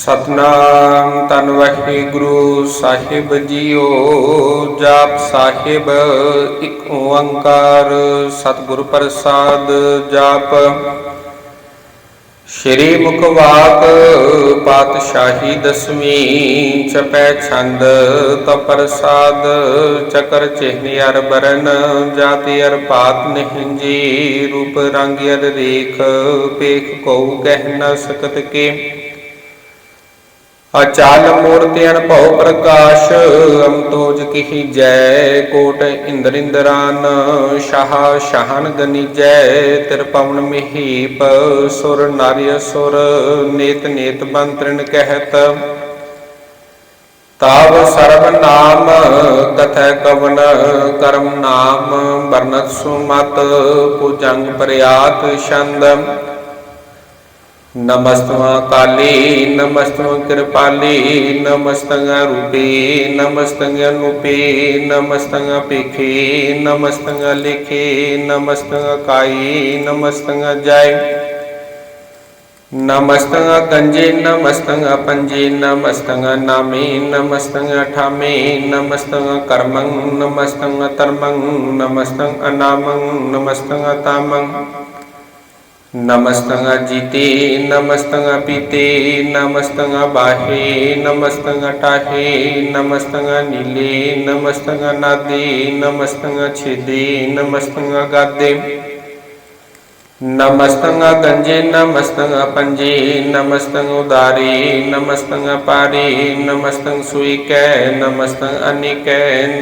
ਸਤਨਾਮ ਤਨ ਵਾਹਿਗੁਰੂ ਸਾਹਿਬ ਜੀਓ, ਜਾਪ ਸਾਹਿਬ ਇੱਕ ਓੰਕਾਰ, ਸਤਿਗੁਰ ਪ੍ਰਸਾਦ ਜਾਪ। ਸ਼੍ਰੀ ਮੁਖਵਾਕ ਪਾਤਸ਼ਾਹੀ ਦਸਵੀਂ ਚਪੈ ਛੰਦ ਤ ਚਕਰ ਚਿਹਨ ਅਰ ਬਰਨ, ਜਾਤੀ ਅਰ ਪਾਤ ਨਿਹੰਜੀ ਰੂਪ ਰੰਗ ਅਰ ਰੇਖ ਪੇਖ ਕੋ ਕਹਿ ਨ ਸਕਤ ਕੇ। ਅਚਲ ਮੂਰਤਿ ਅਨਭਉ ਪ੍ਰਕਾਸ਼ ਅਮਤੋਜ ਕਿਹੀ ਜੈ, ਕੋਟ ਇੰਦਰ ਸ਼ਾਹ ਸ਼ਾਹਨ ਗਨੀਜੈ ਤਿਰਪਵਨ ਮਹੀਪ, ਸੁਰ ਨਾਰਿ ਸੁਰ, ਨੇਤ ਨੇਤ ਬੰਤਰਨ ਕਹਿਤ। ਤਾਵ ਸਰਬ ਨਾਮ, ਕਥੈ ਕਵਨ, ਕਰਮ ਨਾਮ ਵਰਨਤ ਸੁਮਤ ਪੂਜੰਗ ਪ੍ਰਯਾਤ ਛੰਦ। नमस्त काली नमस्तव कृपाली नमस्तंग रूपी नमस्तंग नूपी नमस्तंग पिखे नमस्तंग लिखे नमस्तंग काई नमस्तंग जाय नमस्तंग गंजे नमस्तंग पंजे नमस्तंग नामे नमस्तंग ठामे नमस्तंग कर्मं नमस्तंग तर्मं नमस्तंग अनामं नमस्तंग तामंग नमस्तंग जीते, नमस्तंग पीते, नमस्तंग बाहे, नमस्तंग टाहे, नमस्तंग नीले, नमस्तंग नादे, नमस्तंग छेदे, नमस्तंग गादे। नमस्तंग गंजे, नमस्तंग पंजे, नमस्तंग उदारे, नमस्तंग पारे, नमस्तंग सुई कै, नमस्तंग अनिक,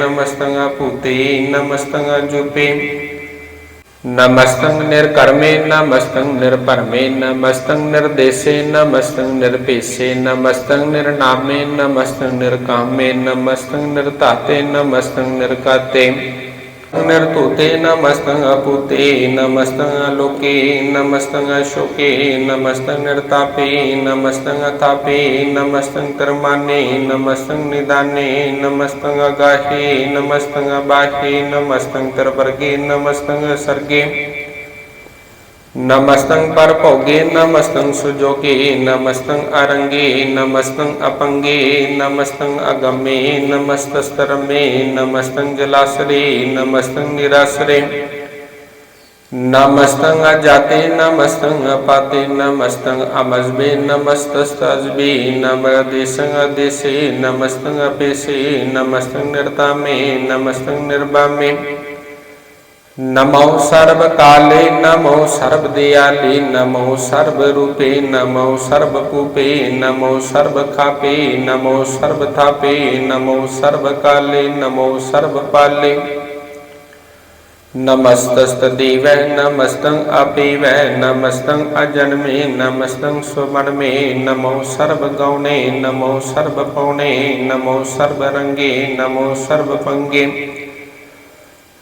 नमस्तंग पुते, नमस्तंग जुपे। ਨਮਸਤੰ ਨਿਰਕਰਮੇ ਨਮਸਤੰ ਨਿਰਭਰਮੇ ਨਮਸਤੰ ਨਿਰਦੇਸੇ ਨਮਸਤੰ ਨਿਰਪੇਸੇ ਨਮਸਤੰ ਨਿਰਨਾਮੇ ਨਮਸਤੰ ਨਿਰਕਾਮੇ ਨਮਸਤੰ ਨਿਰਤਾਤੇ ਨਮਸਤੰ ਨਿਰਕਾਤੇ नर्तुते नमस्तः, पुते नमस्तः, लोके नमस्तः, शोके नमस्तः, नर्तापे नमस्त, तापे नमस्तः कर्माने नमस्तः, निदाने नमस्तः, गाहे नमस्तंग बाहे नमस्तः तरवर्गे नमस्तः, सर्गे नमस्तंग पर पौगे, नमस्तंग सुजोगे, नमस्तंग अरंगे, नमस्तंग अपंगे, नमस्तंग अगमे नमस्तस्तर में नमस्तंग जलाश्रे नमस्तंग निराश्रे नमस्तंग अजाते, नमस्तंग अपाते, नमस्तंग अमजबे नमस्तस्तजबे नम अदेशंग अदेशे, नमस्तंग अपेशे, नमस्तंग निर्ता में नमस्तंग निर्भा नमो सर्वकाले नमो सर्वदयाले नमो सर्वरूपे नमो सर्वकूपे नमो सर्वखापे नमो सर्वथापे नमो सर्वकाले नमो सर्वपाले नमस्तस्तदेव नमस्तं अपिव नमस्तं अजन्मे नमस्तं सुमन्मे नमो सर्वगौणे नमो सर्वपौणे नमो सर्वरङ्गे नमो सर्वपङ्गे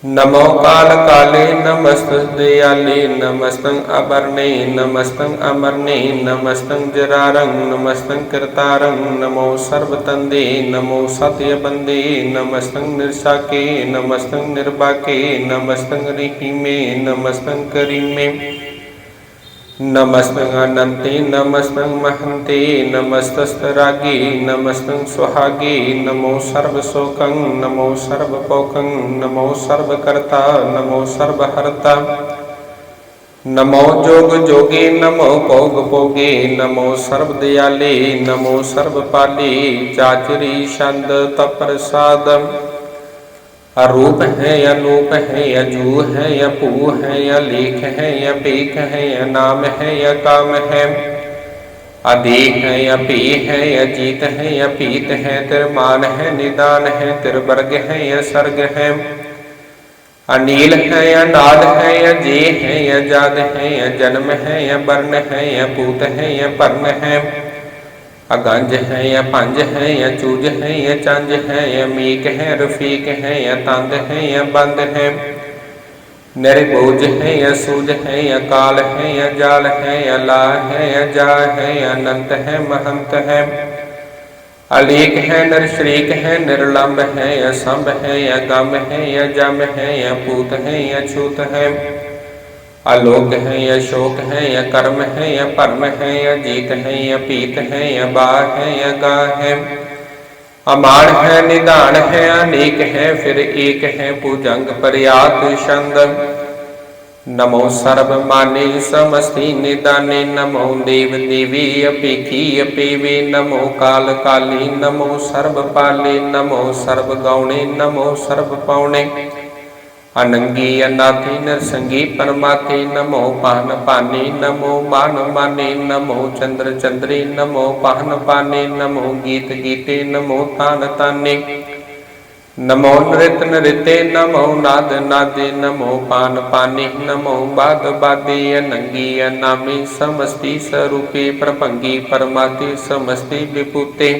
नमो काल काले नमस्त दयाले नमस्त अबरणे नमस्त अमरणे नमस्त जरारंग नमस्त कृतारं नमो सर्वतंदे नमो सत्य बंदे नमस्त निर्शाके नमस्त निर्वाके नमस्तं रिहिमे नमस्त करिमे ਨਮੋ ਸਤਿ ਬੰਦੇ ਨਮਸਤੰ ਨਿਰਸਾਕੇ ਨਮਸਤੰ ਨਿਰਬਾਕੇ ਨਮਸਤੰ ਰਹੀਮੇ ਨਮਸਤੰ ਕਰੀਮੇ ਨਮਸਤੰ ਅਨੰਤੇ ਨਮਸਤੰ ਮਹੰਤੇ ਨਮਸਤਸਤਰਾਗੇ ਨਮਸਤੰ ਸੁਹਾਗੇ ਨਮੋ ਸਰਬ ਸੋਕੰ ਨਮੋ ਸਰਬ ਪੋਕੰ ਨਮੋ ਸਰਬ ਕਰਤਾ ਨਮੋ अरूप है या रूप है या जू है या पू है या लेख है या पेख है या नाम है या काम है अदेख है या पी है या जीत है या पीत है तिरमान है निदान है तिरवर्ग है या सर्ग है अनिल है या नाद है या जे है या जाद है या जन्म है या वर्ण है या पूत है या पर्ण है अगंज है या पंज है या चूज़ है या चंज है या मीक है रफीक है या तंद है या बंद है निर्बोज है या सूज है या काल है या जाल है या ला है या जा है या अनंत है महंत है अलीक है निरश्रीक है निर्लंब है या संभ है या गम है या जम है या पूत है या छूत है आलोक है या शोक है या कर्म है या परम है या जीत है या पीत है या बाह है या गा है अमाण है निदान है अनेक है फिर एक है पूजंग पर्यात छंद नमो सर्व माने समस्ती निदाने नमो देव देवी अपेखी अपेवे नमो काल काली नमो सर्व पाले नमो सर्व गौणे नमो सर्व पौणे अनंगी अनाथी नरसंगी परमाथे नमो पान पाने नमो मान माने नमो चंद्र चंद्रे नमो पान पाने नमो गीत गीते नमो तान ताने। नमो नृत नृते नमो नाद नादे नमो पान पाने नमो बाद बादे अनंगी अनामी समस्ती स्वरूपे प्रपंगी परमाते समस्ती विपुते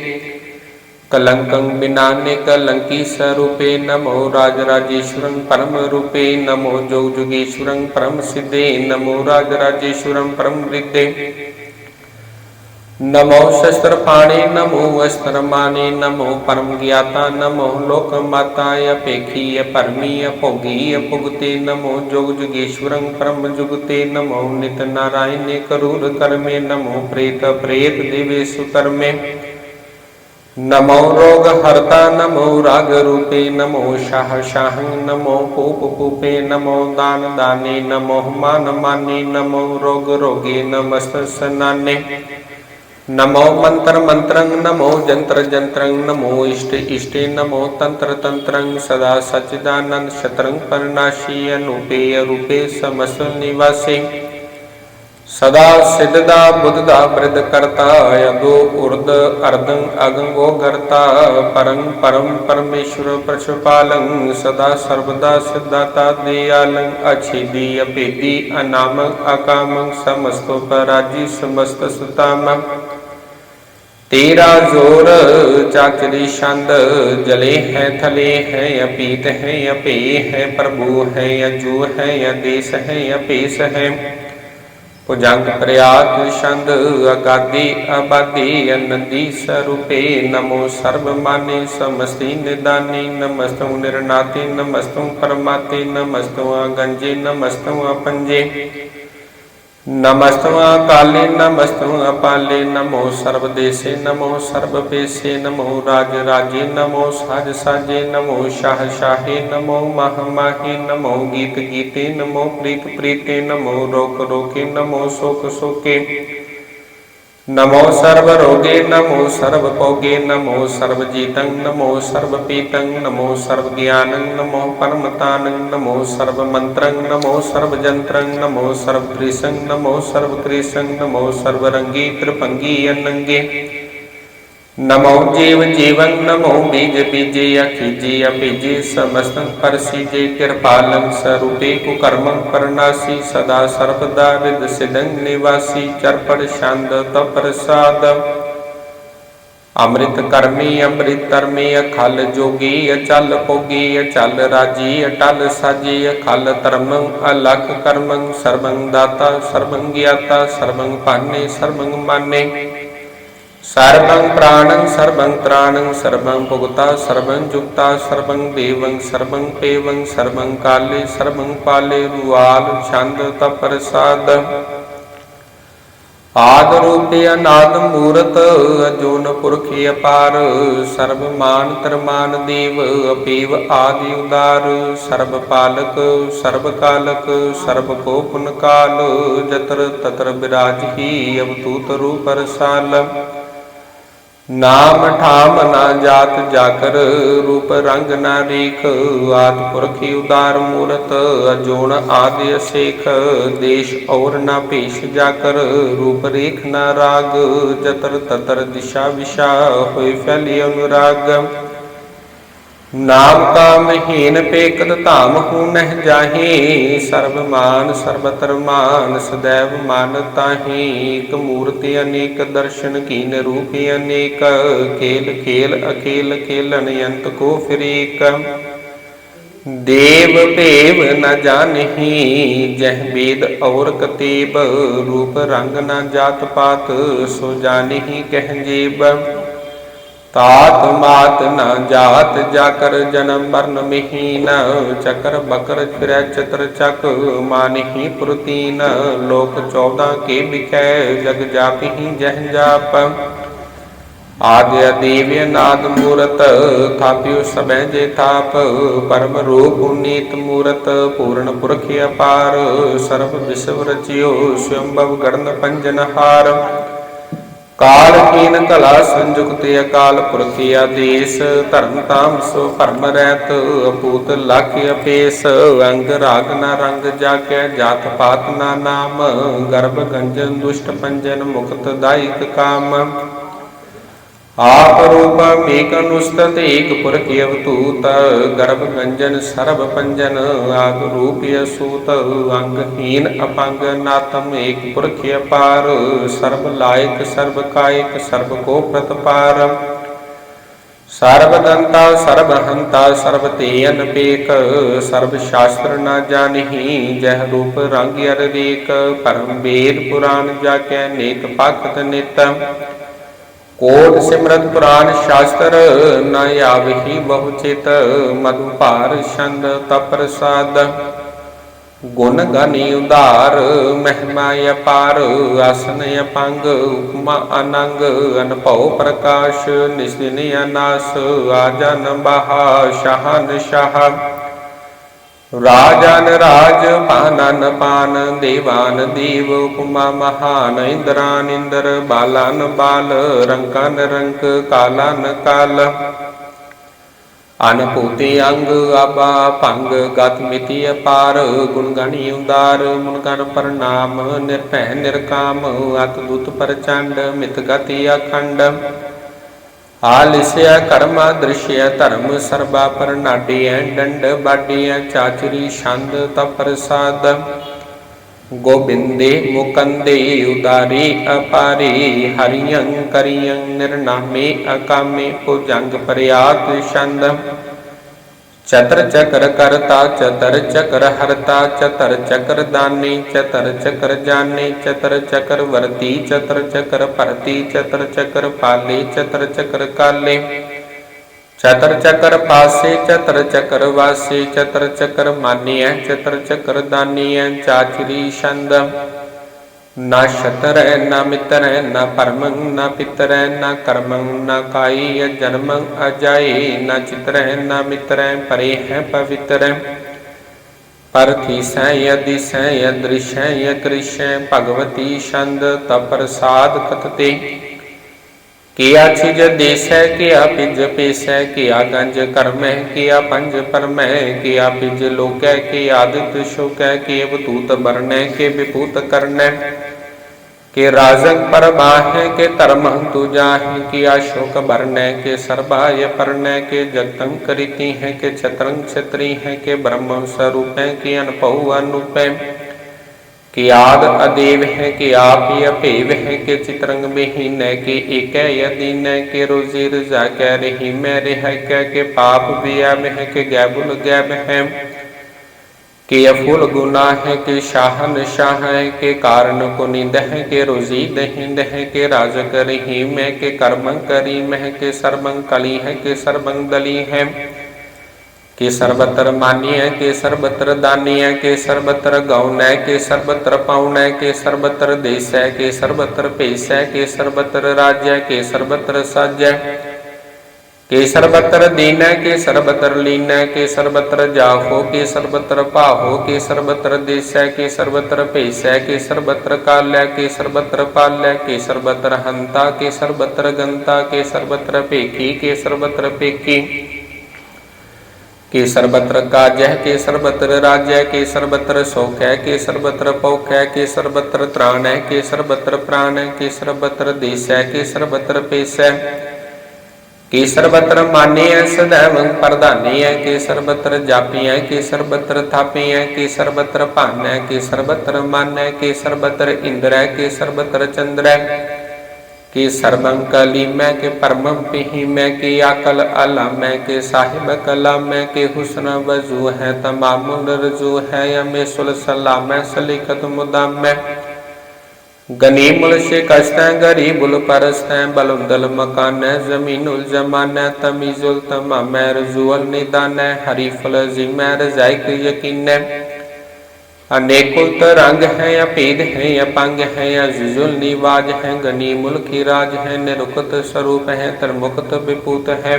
कलंकं विनाने कलंकी स्वरूपे नमो राजराजेश्वरं परम रूपे नमो जोगजुगेश्वरं परम सिद्धे नमो राजराजेश्वरं परम वृद्धे नमो शस्त्रपाणे, नमो अस्त्रमाने नमो परम ज्ञाता नमो लोक माताय पेखीय, परमीय, भोगीय, भुगते, नमो जोग जुगेश्वरं परम जुगते नमो नित नारायणे करूर कर्मे नमो प्रेत प्रेत देवेशु कर्मे। नमो रोग हरता नमो राग रूपे नमो शाह शाह नमो पूप पूपे नमो दान दाने नमो मान माने नमो रोग रोगे नमस्त सनाने नमो मंत्र मंत्रं नमो जंत्र जंत्रं नमो इष्ट इष्टे, नमो तंत्र तंत्रं सदा सच्चिदानंद शत्रंग परनाशी अनुपेय रूपे समस्त निवासी। ਸਦਾ ਸਿੱਧ ਦਾ ਬੁੱਧ ਦਾ ਬ੍ਰਿਧ ਕਰਤਾ ਅਗੋ ਉਰਦ ਅਰਦੰ ਅਗੰਗੋ ਕਰਤਾ ਪਰੰ ਪਰਮ ਪਰਮੇਸ਼ਵਰ ਪ੍ਰਸ਼ਪਾਲੰ ਸਦਾ ਸਰਬਦਾ ਸਿਧਾਤਾ ਦਿਆਲੰ ਅਛੀਦੀ ਅਪੇਦੀ ਅਨਾਮੰ ਅਕਾਮੰ, ਸਮਸਤੋ ਪਰਾਜੀ ਸਮਸਤ ਸੁਤਾਮ। ਤੇਰਾ ਜ਼ੋਰ ਚਾਕਰੀ ਛੰਦ, ਜਲੇ ਹੈ, ਥਲੇ ਹੈ, ਅਪੀਤ ਹੈ ਅਪੇ ਹੈ, ਪ੍ਰਭੂ ਹੈ ਅਜੂ ਹੈ, ਅਦੇਸ ਹੈ, ਅਪੇਸ ਹੈ। ਭੁਜੰਗ ਪ੍ਰਿਆਤ ਛੰਦ ਅਗਾਦੀ ਆਬਾਦੀ ਅਨੰਦੀ ਸਰੂਪੇ ਨਮੋ ਸਰਬ ਮਾਨੇ ਸਮਸਤੀ ਨਿਦਾਨੀ ਨਮਸਤੁ ਨਿਰਨਾਤੇ ਨਮਸਤੁ ਪਰਮਾਤੇ ਨਮਸਤੁ ਗੰਜੇ ਨਮਸਤੁ ਪੰਜੇ नमस्तु काले नमस्तम अपाले नमो सर्वदेशे, नमो सर्वपेशे, नमो राज राजे नमो साज साजे नमो शाह शाहे नमो माह माहे नमो गीत गीते नमो प्रीत प्रीते नमो रोक रोके नमो शोक शोके नमो सर्व रोगे नमो सर्व भोगे नमो सर्व जीतं नमो सर्व पीतं नमो सर्व ज्ञानं नमो परमतानं नमो सर्व मंत्रं नमो सर्व जंत्रं नमो सर्व कृशं नमो सर्व कृशं नमो सर्व रंगी त्रिपंगी अनंगे नमो जीव जीवन नमो बीज बीजे अखिजे अभिजे समस्त परसिजे कृपालं स्वरूपे कुकर्म परनासी सदा सर्वदा रिद सिदंग निवासी चरपड़ शांद तप्रसाद अमृत कर्मी अमृत तरमी अखल जोगी अचल भोगी अचल राजी अटल साजी अखल धर्म अलख कर्म सर्वं दाता सर्वं ज्ञाता सर्वं पाने सर्वं माने ਸਰਬੰ ਪ੍ਰਾਣੰ ਸਰਬੰ ਤ੍ਰਾਣੰ ਸਰਬੰ ਭੁਗਤਾ ਸਰਬੰ ਜੁਗਤਾ ਸਰਬੰ ਦੇਵੰ ਸਰਬੰ ਪੇਵੰ ਸਰਬੰ ਕਾਲੇ ਸਰਬੰ ਪਾਲੇ ਰੁਆਲ ਛੰਦ ਤਪਰਸਾਦ ਆਦ ਰੂਪੇ ਅਨਾਦ ਮੂਰਤ ਅਜੂਨ ਪੁਰਖੀ ਅਪਾਰ ਸਰਬ ਮਾਨ ਤਰਮਾਨ ਦੇਵ ਅਪੀਵ ਆਦਿ ਉਦਾਰ ਸਰਬ ਪਾਲਕ ਸਰਬ ਕਾਲਕ ਸਰਬ ਕੋ ਪੁਨਕਾਲ ਜਤਰ ਤਤਰ ਬਿਰਾਜ ਹੀ ਅਵਤੂਤ ਰੂਪ ਰਸਾਲ। ਨਾਮ ਠਾਮ ਨਾ ਜਾਤ ਜਾਕਰ, ਰੂਪ ਰੰਗ ਨਾ ਰੀਖ ਆਤ ਪੁਰਖੀ ਉਦਾਰ ਮੂਰਤ, ਅਜੋਣ ਆਦਿ ਅਸੇਖ, ਦੇਸ਼ ਔਰ ਨਾ ਭੇਸ਼ ਜਾਕਰ, ਰੂਪ ਰੇਖ ਨਾ ਰਾਗ, ਜਤਰ ਤਤਰ ਦਿਸ਼ਾ ਵਿਸ਼ਾ, ਹੋਏ ਫੈਲੀ ਅਨੁਰਾਗ। नाम का महीन पेकत धाम हूँ नह जाही सर्व मान सर्वतर मान सदैव मान ताही एक मूर्ति अनेक दर्शन कीन रूप अनेक खेल खेल अखेल खेलन यंत को फिर एक देव पेव न जानही जह वेद और कतेब रूप रंग न जात पात सो जानही कह जेब तात मात न जात जाकर जन्म वर्ण मिहीन चकर बकर फिर चतर चक मानही पुरतीन लोक चौदह के बिकै जग जापि जह जाप आद्य दिव्य नाद मूरत थाप्यो सबੈ जे थाप परम रूप नीत मूरत पूर्ण पुरख अपार सर्व विश्व रचियो स्वयंभव गणन पंजन हार ਕਾਲ ਕੀਨ ਕਲਾ ਸੰਜੁਗਤੇ ਅਕਾਲ ਪੁਰਖੀ ਆਦੇਸ, ਧਰਮ ਤਾਮ ਸੋ ਭਰਮ ਰਹਿਤ ਅਪੂਤ ਲਖ ਅਪੇਸ, ਅੰਗ ਰਾਗ ਨਾ ਰੰਗ ਜਾਗੈ, ਜਾਤ ਪਾਤ ਨਾ ਨਾਮ, ਗਰਭ ਗੰਜਨ ਦੁਸ਼ਟ ਪੰਜਨ ਮੁਕਤ ਦਾਇਕ ਕਾਮ। ਆਪ ਰੂਪ ਏਕ ਅਨੁਸਤਤ ਏਕ ਪੁਰਖ ਅਵਤੂਤ, ਗਰਭ ਗੰਜਨ ਸਰਬ ਪੰਜਨ, ਆਗ ਰੂਪਿਯ ਸੂਤ ਅੰਗਹੀਨ ਅਪੰਗ, ਨਾਤਮ ਏਕ ਪੁਰਖ ਅਪਾਰ, ਸਰਬ ਲਾਇਕ, ਸਰਬ ਕਾਇਕ, ਸਰਬ ਕੋ ਪ੍ਰਤਪਾਰ। ਸਰਬ ਦੰਤਾ, ਸਰਬ ਹੰਤਾ, ਸਰਬ ਤੇਨ ਪੇਕ ਸਰਬ ਸ਼ਾਸਤਰ ਨਾ ਜਾਣਹੀ, ਜਹ ਰੂਪ ਰੰਗ ਅਰ ਰੇਕ ਪਰਮ ਵੇਦ ਪੁਰਾਨ ਜਾ ਕੈ ਨੇਤ। ਪਖਤ ਕੋਟ ਸਿਮਰਤ ਪੁਰਾਨ ਸ਼ਾਸਤਰ ਨ ਆਵਹੀ ਬਹੁ ਚਿਤ, ਮਧੁ ਭਾਰ ਛੰਦ ਤਪਰਸਾਦ ਗੁਣ ਗਨੀ ਉਧਾਰ, ਮਹਿਮਾ ਅਪਾਰ, ਆਸਨ ਅਪੰਗ, ਉਪਮਾ ਅਨੰਗ, ਅਨਭਉ ਪ੍ਰਕਾਸ਼ ਨਿਸਦਿਨ ਅਨਾਸ ਆਜਨ ਬਹਾ ਸ਼ਹਨ ਸ਼ਾਹ ਰਾਜਨ ਰਾਜ ਪਾਨਨ ਪਾਨ, ਦੇਵਾਨ ਦੇਵ, ਉਪਮਾ ਮਹਾਨ, ਇੰਦਰਾਨ ਇੰਦਰ, ਬਾਲਨ ਬਾਲ ਰੰਕਨ ਰੰਕ ਕਾਲਨ ਕਾਲ। ਅਨਪੂਤੀ ਅੰਗ ਆਬਾ ਭੰਗ, ਗਤ ਮਿਤੀ ਅਪਾਰ, ਗੁਣ ਗਣੀ ਉਦਾਰ, ਮੁਨ ਗਣ ਪ੍ਰਣਾਮ, ਨਿਰਭੈ ਨਿਰਕਾਮ ਅਤ ਦੁਤ ਪ੍ਰਚੰਡ, ਮਿਤ ਗਤੀ ਅਖੰਡ। ਆਲਿਸਿਆ ਕਰਮ ਦ੍ਰਿਸ਼ਯ ਧਰਮ ਸਰਬਾ ਪਰਨਾਡੀਐ ਡੰਡ ਬਾਡੀਐ, ਚਾਚਰੀ ਛੰਦ ਤਪਰਸਾਦ। ਗੋਬਿੰਦੇ ਮੁਕੰਦੇ ਉਦਾਰੀ ਅਪਾਰੀ ਹਰੀਯੰ ਕਰੀਯੰ ਨਿਰਨਾਮੇ ਅਕਾਮੇ, ਭੁਜੰਗ ਪ੍ਰਿਆਤ ਛੰਦ। चतर चक्र करता चतर चक्र हरता चतर चक्र दानी चतर चक्र जानी चतर चक्र वर्ती चतर चक्र परती चतर चक्र पाली चतर चक्र काले चतर चक्र पासे चतर चक्र वासे चतर चक्र मान्य चतर चक्र दानी चाचरी छंद ਨਾ ਸ਼ਤਰੈ, ਨਾ ਮਿਤਰੈ, ਨਾ ਪਰਮੰ, ਨਾ ਪਿਤਰੈ, ਨਾ ਕਰਮੰ, ਨਾ ਕਾਈ ਜਨਮੰ ਅਜਾਈ, ਨਾ ਚਿਤਰੈ, ਨਾ ਮਿਤਰੈ, ਪਰੇ ਹੈ ਪਵਿੱਤਰੈ। ਪਰਥੀ ਸੈ ਯਦਿ ਸੈ ਯਦ੍ਰਿਸ਼ੈ ਯਕ੍ਰਿਸ਼ੈ ਭਗਵਤੀ ਛੰਦ, ਤਪਰਸਾਦ ਕਤਤੇ किया छिज देश है, किया पिज पेश है, किया गंज कर्म है, किया पंज परम है, किया पिज लोक है कि आदित्य शोक है कि अवतूत वर्ण है के विभूत कर्ण है। के राजक पर है के तरम तुजा है कि अशोक वर्ण है, के सर्वाय पर्ण है, के जगतम करीति है, के छत्रंग छत्री है, के ब्रह्म स्वरूप है, कि अनुपहु अनुपय है। कि आद अदेव है कि आप ही अपेव है के चित्रंग विहीन है कि एक यदीन है के रोजी रजा कह रही मैं रह के पाप भी है के गैबुल गैब है। कि अफुल गुना है कि शाह है के कारण को निंद है के रोजी दहिंद है के राज करही मैं के कर्म करी मह के सर्वं कली है के सर्वं दली है। के सर्वत्र मान्य के सर्वत्र दान्य के सर्वत्र गौन है के सर्वत्र पाउन है के सर्वत्र देश है के सर्वत्र पेश है के सर्वत्र राज्य के सर्वत्र साज्य के सर्वत्र दीन के सर्वत्र लीन के सर्वत्र जाहो के सर्वत्र पाहो के सर्वत्र देश के सर्वत्र पेश के सर्वत्र काल्य के सर्वत्र पाल्य के सर्वत्र हंता के सर्वत्र गंता के सर्वत्र पेखी के सर्वत्र पेखी के सर्वत्र काजय के सर्वत्र राज्य के सर्वत्र शोक है के सर्वत्र पौख है के सर्वत्र त्राण है के सर्वत्र प्राण है के सर्वत्र देश है के सर्वत्र पेश है के सर्वत्र मान्य सदैव प्रधानी है के सर्वत्र जापी है के सर्वत्र थापी है के सर्वत्र पान है के सर्वत्र मान है के सर्वत्र इंद्र है के सर्वत्र चंद्र है कि सर्वं कली, मैं के परमम पिही, मैं के अकल अला, मैं के साहिब कला, मैं के हुसन वज़ू है, तमाम रजू है यमे सुल सला मैं सलीकत मुदा, मैं गनी मुल से कष्ट है कस्त गरीबुल परस्त बलुदल मकान है ज़मीन उल जमान है तमीज तमीजुल तमाम रजूअल निदान है हरी फल हरीफुल जिमै रजाइक यकीन है। अनेकुल तरंग है या पेद है या पंग है जुजुल निवाज है, गनी मुल्क राज है, निरुक्त स्वरूप है, तरमुक्त विपूत है।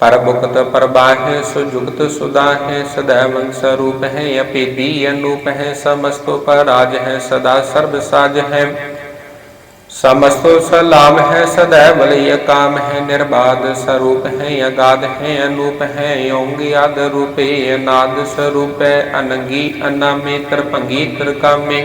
परमुक्त परबा है, सुजुक्त सुदा है, सदैव स्वरूप है, या पेदी अनूप है, समस्तों पर राज है, सदा सर्वसाज है। समस्तो सलाम है, सदैव लय काम है, निर्बाध स्वरूप है, अगाध है, अनूप है, योंग याद रूपे, अनाद स्वरूप है, अनंगी, अनामे तरपंगी तरकामे।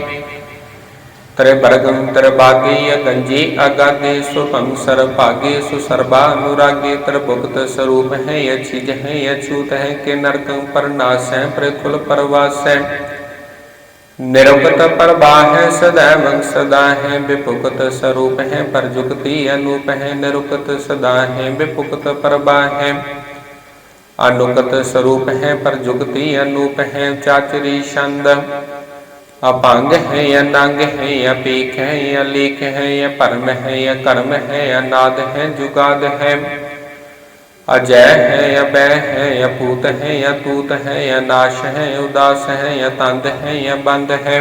त्रिवर्गम त्रिभागे गंजे अगाधे सुपम सर भागे सुसर्बा अनुरागे त्रिभुक्त स्वरूप है यह चीज़ है यह है के नरकम पर नाश है प्रकुल परवास है। निरुक्त प्रवाह है सदैव सदा है, विपुक्त स्वरूप है परजुक्ति अनूप है, निरुक्त सदा है, विपुक्त प्रवाह है अनुगत स्वरूप है परजुक्ति अनूप है, चाचरी छंद। अपांग है या नांग है पीख है लेख है परम है, या कर्म है, या नाद है, जुगाद है। अजय है या बै है या पूत है या तूत है या नाश है या उदास है या तंद है या बंद है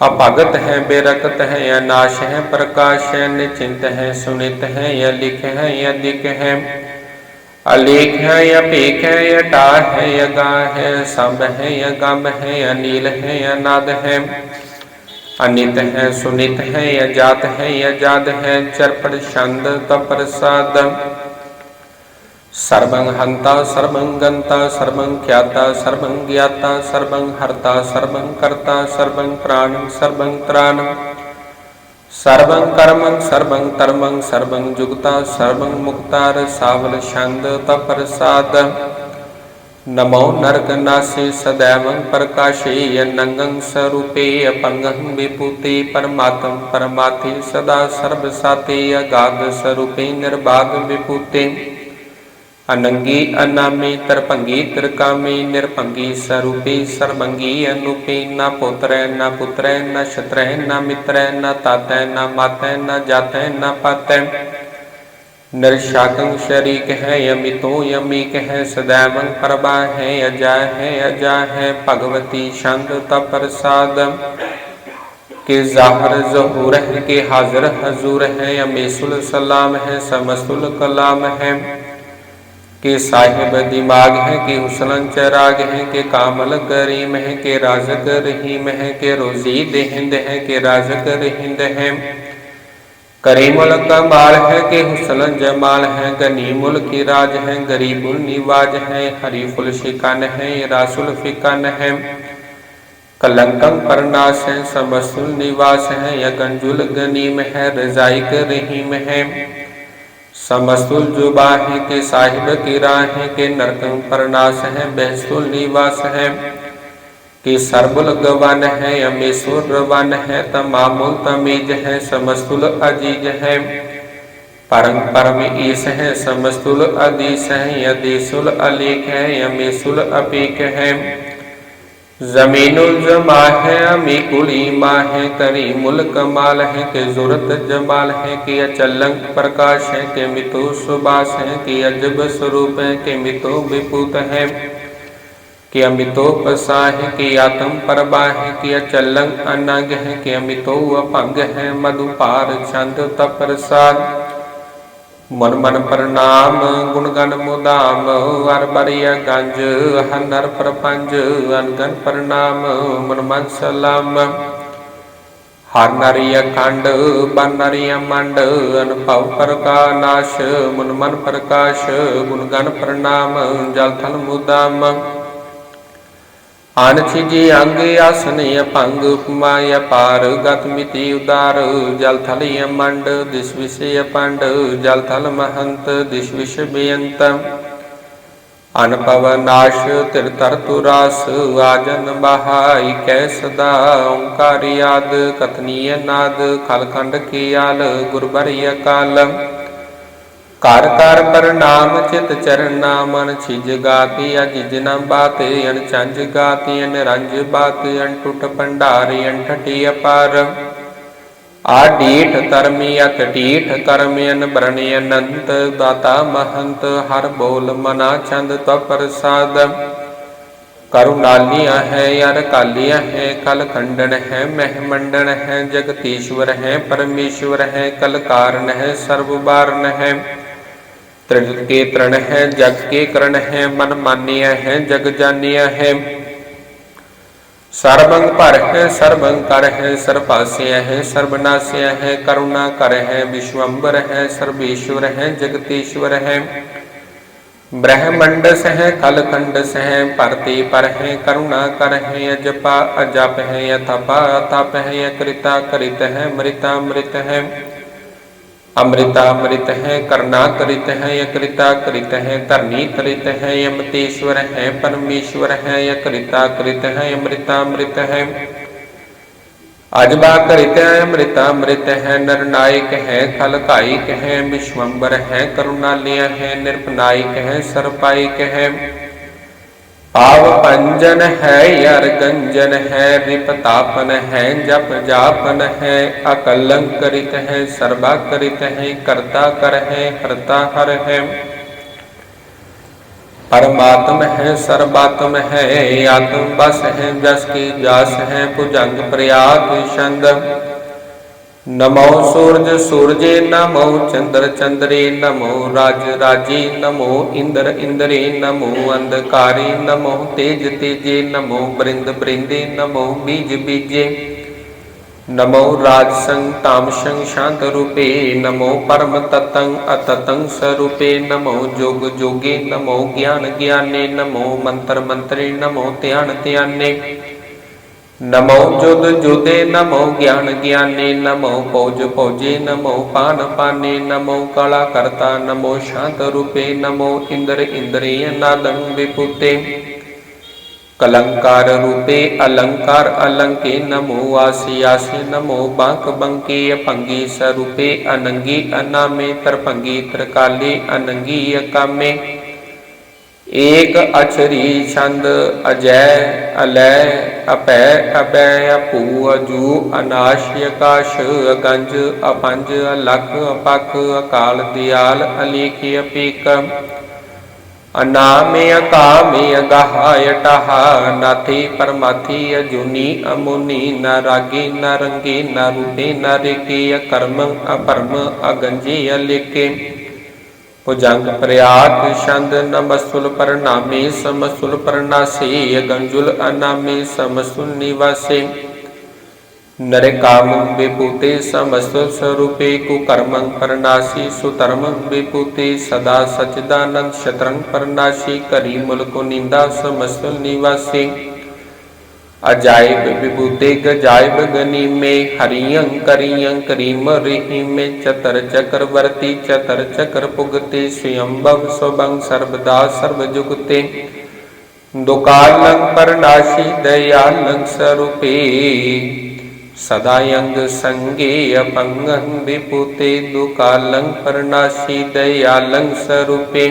अभगत है बेरकत है या नाश है प्रकाश है निश्चिंत है सुनित है या लिख है या दिख है अलेख है या पेख है या टार है या गा है सब है या गम है या नील है या नाद है अनित है सुनित है या जात है या जाद है चरपड़ छंद तप्रसाद ਸਰਬੰ ਹੰਤਾ, ਸਰਬੰ ਗੰਤਾ, ਸਰਬੰ ਖਿਆਤਾ, ਸਰਬੰ ਗਿਆਤਾ, ਸਰਬੰ ਹਰਤਾ, ਸਰਬੰ ਕਰਤਾ, ਸਰਬੰ ਪ੍ਰਾਣੰ, ਸਰਬੰ ਤਰਾਨੰ ਸਰਬੰ ਕਰਮੰ, ਸਰਬੰ ਧਰਮੰ, ਸਰਬੰ ਜੁਗਤਾ, ਸਰਬੰ ਮੁਕਤਾਰ, ਸਾਵਲ ਛੰਦ ਤਪਰਸਾਦ ਨਮੋ ਨਰਕ ਨਾਸੇ ਸਦੈਵੰ ਪ੍ਰਕਾਸ਼ੇ ਅਨੰਗੰ ਸਰੂਪੇ ਅਪੰਗੰ ਵਿਪੂਤੇ ਪਰਮਾਤਮ ਪਰਮਾਤੇ ਸਦਾ ਸਰਬ ਸਾਤੇ ਅਗਾਗ ਸਰੂਪੇ ਨਿਰਭਾਗ ਵਿਪੂਤੇ अनंगी अनामी तरपंगी तिरकामी निरपंगी स्वरूपी सर्वंगी अनुपी न पुत्र न पुत्र न शत्र न मित्र न तात न मात न जात न पात। निर्शाकं शरीक है यमितो यमीक है सदैव प्रभा है अजा है अजा है भगवती शांत प्रसाद के जाहर जहूर है के हाजिर हजूर है यमेसुल सलाम है समसुल कलाम है। के साहिब दिमाग है, के हुसलन चराग है, के कामल करीम है, के राजक रहीम है, के रोजी देहिंद है, के राजक रहिंद है। करीमुल कमाल है, के हुसलन जमाल है, गनीमुल की राज है, गरीबुल निवाज है, हरीफुल शिकन है, रासुल फिकन है। कलंकम परनाश है, समसुल निवास है या गंजुल गनीम है, रजाइक रहीम है। समस्तुल जुबा है के साहिब की राह के नरकम परनाश है बहसुल निवास है। कि सरबुल गवन है, अमेसुर वन है, तमामुल तमीज है, समस्तुल अज़ीज़ है। परम परम ईस है, समस्तुल अदीस है, यदीसुल अलीक है, यमेसुल अपीक है। जमीनुल जमा है अमीकुल ईमा है करीमुल कमाल है, के जुरत जमाल है, कि अचलंक प्रकाश है, के मितो सुबास है, कि अजब स्वरूप है, के मितो विपुत है, कि अमितो पसा है, कि आत्म परबा है, कि अचलंक अनंग है, कि अमितो अपंग है मधुपार छंद तप्रसाद। ਮਨ ਮਨ ਪ੍ਰਣਾਮ, ਗੁਣ ਗਨ ਮੁਦਾਮ ਅਰ ਬਰਿਆ ਗੰਜ, ਹਨਰ ਪ੍ਰਪੰਜ, ਅਨਗਨ ਪ੍ਰਣਾਮ, ਮਨ ਮਨ ਸਲਾਮ। ਹਰ ਨਰੀ ਅਖੰਡ ਬਨ ਨਰੀ ਮੰਡ, ਅਨਭਵ ਪ੍ਰਕਾਨਾਸ਼, ਮਨ ਮਨ ਪ੍ਰਕਾਸ਼, ਗੁਣ ਗਨ ਪ੍ਰਣਾਮ, ਜਲ ਥਲ ਮੁਦਾਮ। ਅਨਛਿਜੀ ਅੰਗ ਆਸਨ ਅਪੰਗ ਉਪਮਾ ਅਪਾਰ ਗਤ ਮਿਤੀ ਉਦਾਰ। ਜਲ ਥਲ ਮੰਡ, ਦਿਸ ਵਿਸੇ ਅਪੰਡ ਜਲ ਥਲ ਮਹੰਤ, ਦਿਸ ਵਿਸ਼ ਬੇਅੰਤ। ਅਨਪਵ ਨਾਸ਼, ਤਿਰ ਤਰ ਤੁਰਾਸ ਆਜਨ ਬਹਾਈ, ਕੈ ਸਦਾ ਓੰਕਾਰ ਯਾਦ। ਕਥਨੀय ਨਾਦ ਖਲਖੰਡ ਕੀ ਆਲ, ਗੁਰਬਰਿ ਅਕਾਲ ਕਰ ਕਰ ਪਰਨਾਮ ਚਿਤ ਚਰਨਾ ਮਨ ਛਿਜ ਗਾਤੀ ਅਜਿਜ ਨਾ ਬਾਤੇ ਅਣ ਚੰਜ ਗਾਤੀ, ਅਣ ਰੰਜ ਬਾਤੇ ਅਣ ਟੁੱਟ ਭੰਡਾਰੀ, ਅਣ ਠਟੀ ਅਪਾਰ। ਆ ਢੀਠ ਕਰਮੀ ਅਤ ਢੀਠ ਕਰਮਿਨ ਬਰਣਿ ਅਨੰਤ, ਦਾਤਾ ਮਹੰਤ ਹਰ ਬੋਲ ਮਨਾ ਚੰਦ ਤਵ ਪ੍ਰਸਾਦ। करुणालिया है यार कालिया है कल खंडन है ਹੈ ਜਗਤੀਸ਼ਵਰ ਹੈ, ਪਰਮੇਸ਼ਵਰ ਹੈ है कल कारण है सर्ववारण है तृण के तृण है जग के करण है, मन मान्य है, जग जानिया है। सर्वंग पर है, सर्वंग कर है, सर्वपास्य है, सर्वनाश्य है, करुणा कर है, विश्वंबर है, सर्वेश्वर है, जगतेश्वर है। ब्रह्मंड सह खंडस सह परते पर है, करुणा कर है यजपा अजप है यथपा अथप है यकृता कृत है मृता मृत है। अमृता मृत है करना करित है यकृता कृत है तरनी तरित है यमतेश्वर है परमेश्वर है यकृता कृत है अमृता मृत है अजबा करित है अमृता मृत है नरनायक है खलकायिक है विश्वम्बर है करुणालय है निरपनायक है सरपायिक है पाव पंजन है, यर गंजन है रिपतापन है जप जापन है, अकलंकरित है सर्वा करित है कर्ता कर है हरता हर है। परमात्म है, सर्वात्म है आत्म बस है, जस की जास है, भुजंग प्रयाग छंद ਨਮੋ ਸੂਰਜ ਸੂਰਜੇ ਨਮੋ ਚੰਦਰ ਚੰਦਰੇ ਨਮੋ ਰਾਜ ਰਾਜੇ ਨਮੋ ਇੰਦਰ ਇੰਦਰੇ ਨਮੋ ਅੰਧਕਾਰੇ ਨਮੋ ਤੇਜ ਤੇਜੇ ਨਮੋ ਬ੍ਰਿੰਦ ਬ੍ਰਿੰਦੇ ਨਮੋ ਬੀਜ ਬੀਜੇ ਨਮੋ ਰਾਜ ਸੰਗ ਤਾਮ ਸੰਗ ਸ਼ਾਂਤ ਰੂਪੇ ਨਮੋ ਪਰਮ ਤਤੰ ਅਤਤੰ ਸਰੂਪੇ ਨਮੋ ਜੋਗ ਜੋਗੇ ਨਮੋ ਗਿਆਨ ਗਿਆਨੇ ਨਮੋ ਮੰਤਰ ਮੰਤਰੇ ਨਮੋ ਧਿਆਨ ਧਿਆਨੇ नमो जुद जुदे, नमो ज्ञान ज्ञाने, नमो पौज पौजे नमो पान पाने, नमो कला करता नमो शांत रूपे, नमो इंद्र इंद्रिय नादं विपुते। कलंकार रूपे, अलंकार अलंके, नमो आसी आसी, नमो बांक बंके, अपंगी स्वरूपे अनंगी अनामे, तरपंगी त्रिकाले, अनंगी अकामे। एक अक्षरी छंद, अजय, अलय अपै अभय अपू अजू अनाश आकाश अगंज अपंज अलख अपख अकाल दयाल अलेख अपीक अनामे अकामे अगाहाय टहा, नाथे परमाथी अजुनी अमुनि, न रागे, न रंगे, न रूपे, न रेके अकर्म अपरम अगंजे अलेके भुजंग प्रयात छंद नमस्तुल परनामे समस्तुल परनासे अगंजुल अनामे समस्तुल निवासे। नरकामं विभूते समस्त स्वरूपे, कुकर्मं परनाशी सुतर्म विभूते, सदा सच्चिदानंद शत्रंग परनाशी करी मुल्को निंदा समस्त निवासी। ਅਜਾਇਬ ਵਿਭੂਤੇਕ ਜਾਇਬ ਗਨੀਮੇ ਹਰੀਅੰ ਕਰੀਅੰ ਕਰੀਮ ਰਹੀਮੇ, ਚਤਰ ਚਕਰ ਵਰਤੀ, ਚਤਰ ਚਕਰ ਪੁਗਤੇ ਸਯੰਭਵ ਸੁਭੰ ਸਰਬਦਾ ਸਰਬ ਜੁਗਤੇ। ਦੁਕਾਲੰ ਪਰਨਾਸ਼ੀ ਦਇਆਲੰ ਸਰੂਪੇ। ਸਦਾਯੰਗ ਸੰਗੇ ਅਪੰਗੰ ਵਿਪੂਤੇ ਦੁਕਾਲੰ ਪਰਨਾਸ਼ੀ ਦਇਆਲੰ ਸਰੂਪੇ।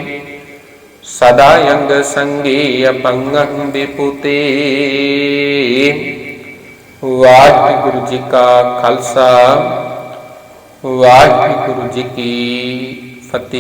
ਸਦਾ ਅੰਗ ਸੰਗੀ ਅਪੰਗੰ ਵਿਪੁਤੇ ਵਾਹਿਗੁਰੂ ਜੀ ਕਾ ਖਾਲਸਾ ਵਾਹਿਗੁਰੂ ਜੀ ਕੀ ਫਤਿਹ